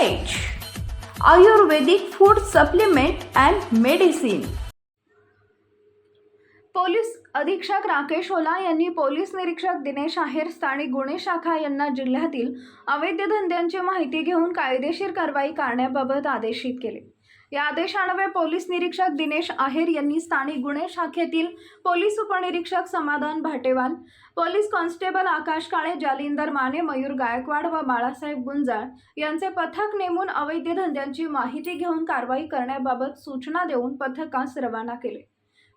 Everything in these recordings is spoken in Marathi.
Ayurvedic food supplement and medicine police अधीक्षक राकेश ओला यांनी पोलीस निरीक्षक दिनेश आहेर स्थानिक गुन्हे शाखा यांना जिल्ह्यातील अवैध धंद्यांची माहिती घेऊन कायदेशीर कारवाई करण्याबाबत आदेशित केले. या आदेशान्वये पोलीस निरीक्षक दिनेश आहेर यांनी स्थानिक गुन्हे शाखेतील पोलीस उपनिरीक्षक समाधान भाटेवाल पोलीस कॉन्स्टेबल आकाश काळे जालिंदर माने मयूर गायकवाड व बाळासाहेब गुंजाळ यांचे पथक नेमून अवैध धंद्यांची माहिती घेऊन कारवाई करण्याबाबत सूचना देऊन पथकास रवाना केले.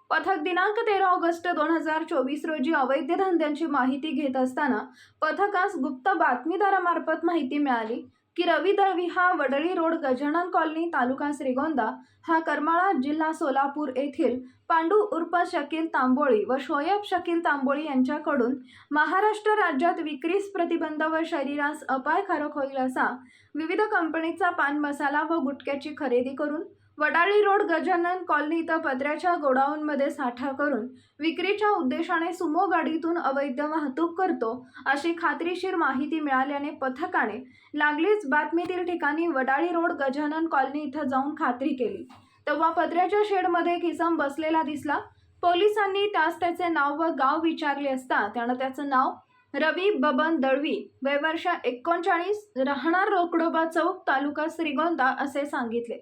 पथक दिनांक तेरा ऑगस्ट दोन हजार चोवीस रोजी अवैध धंद्यांची माहिती घेत असताना पथकास गुप्त बातमीदारामार्फत माहिती मिळाली. की रवी दळवी हा वडळी रोड गजानन कॉलनी तालुका श्रीगोंदा हा करमाळा जिल्हा सोलापूर येथील पांडू उर्फ शकील तांबोळी व शोएब शकील तांबोळी यांच्याकडून महाराष्ट्र राज्यात विक्रीस प्रतिबंध व शरीरास अपायकारक होईल असा विविध कंपनीचा पान मसाला व गुटख्याची खरेदी करून वडाळी रोड गजानन कॉलनी इथं पत्र्याच्या गोडाऊनमध्ये साठा करून विक्रीच्या उद्देशाने सुमो गाडीतून अवैध वाहतूक करतो अशी खात्रीशीर माहिती मिळाल्याने पथकाने लागलीच बातमीतील ठिकाणी वडाळी रोड गजानन कॉलनी इथं जाऊन खात्री केली. तेव्हा पत्र्याच्या शेडमध्ये किसम बसलेला दिसला. पोलिसांनी त्यास त्याचे नाव व गाव विचारले असता त्यानं त्याचं नाव रवी बबन दळवी वयवर्ष एकोणचाळीस राहणार रोकडोबा चौक तालुका श्रीगोंदा असे सांगितले.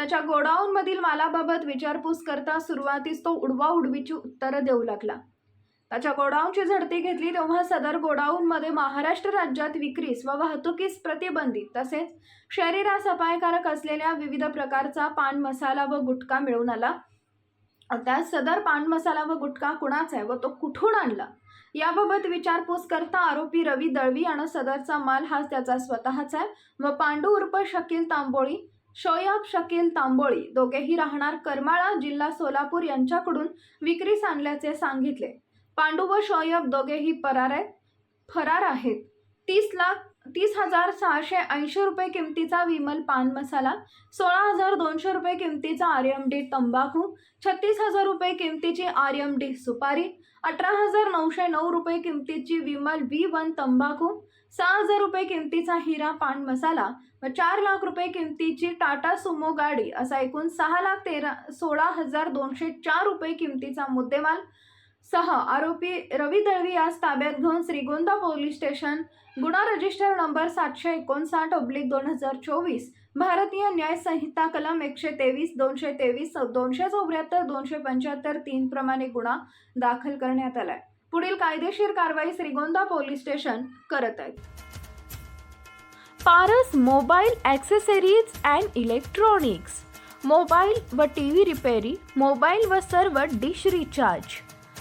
त्याच्या गोडाऊनमधील मालाबाबत विचारपूस करता सुरुवातीस तो उडवा उडवीची उत्तरं देऊ लागला. त्याच्या गोडाऊनची झडती घेतली तेव्हा सदर गोडाऊनमध्ये महाराष्ट्र राज्यात विक्रीस व वाहतुकीस प्रतिबंधित तसेच शरीरास अपायकारक असलेल्या विविध प्रकारचा पान मसाला व गुटखा मिळून आला. त्यात सदर पान मसाला व गुटखा कुणाचा आहे व तो कुठून आणला? याबाबत विचारपूस करता आरोपी रवी दळवी आणि सदरचा माल हा त्याचा स्वतःचा आहे व पांडू उर्फ शकील तांबोळी शोयाब शकील तांबोळी दोघेही राहणार करमाळा जिल्हा सोलापूर यांच्याकडून विक्रीस आणल्याचे सांगितले. पांडू व शोयब दोघेही परार आहेत. फरार आहेत. तीस लाख तीस हजार सहाशे ऐंशी रुपये किमतीचा विमल पान मसाला सोळा हजार दोनशे रुपये किमतीचा आर एम डी तंबाखू छत्तीस हजार रुपये किमतीची आर एम डी सुपारी अठरा हजार नऊशे नऊ रुपये किमतीची विमल व्ही वन तंबाखू सहा हजार रुपये किमतीचा हिरा पान मसाला व चार लाख रुपये किमतीची टाटा सुमो गाडी असा एकूण सहा लाख तेरा सोळा हजार दोनशे चार रुपये किमतीचा मुद्देमाल सह आरोपी रवी दळवी यास ताब्यात घेऊन श्रीगोंदा पोलीस स्टेशन गुन्हा रजिस्टर नंबर सातशे एकोणसाठ ऑब्लिक दोन हजार चोवीस भारतीय न्याय संहिता कलम एकशे तेवीस दोनशे तेवीस दोनशे चौऱ्याहत्तर दोनशे पंच्याहत्तर तीन प्रमाणे गुन्हा दाखल करण्यात आलाय. पुढील कायदेशीर कारवाई श्रीगोंदा पोलीस स्टेशन करत आहेत. Paras mobile accessories and electronics. Mobile व टी व्ही रिपेरी मोबाईल व सर्व डिश रिचार्ज.